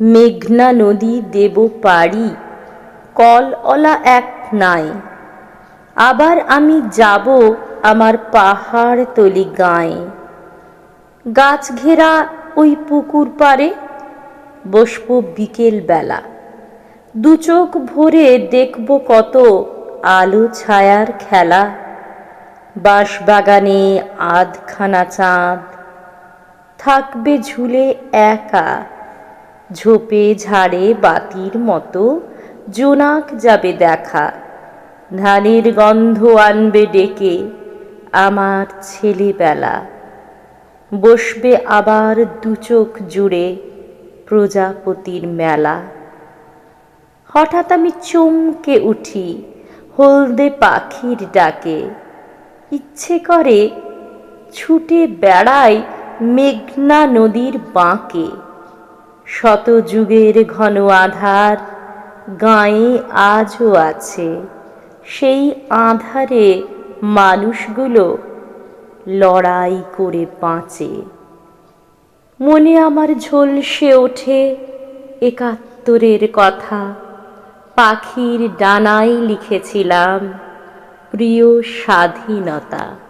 মেঘনা নদী দেব পাড়ি কলঅলা এক নাই। আবার আমি যাব আমার পাহাড় তলি গাঁয়ে গাছ ঘেরা ওই পুকুর পাড়ে বসব বিকেল বেলা। দু চোখ ভরে দেখব কত আলো ছায়ার খেলা। বাঁশবাগানে আধখানা চাঁদ। থাকবে ঝুলে একা। ঝোপে ঝাড়ে বাতির মতো, জোনাক যাবে দেখা। ধানের গন্ধ আনবে ডেকে আমার ছেলেবেলা। বসবে আবার দু চোখ জুড়ে প্রজাপতির মেলা। হঠাৎ আমি চমকে উঠি হলদে পাখির ডাকে। ইচ্ছে করে ছুটে বেড়াই মেঘনা নদীর বাঁকে। শত যুগের ঘন আধার গাঁয়ে আজও আছে। সেই আধারে মানুষগুলো লড়াই করে বাঁচে। মনে আমার ঝলসে ওঠে একাত্তরের কথা। পাখির ডানায় লিখেছিলাম, প্রিয় স্বাধীনতা।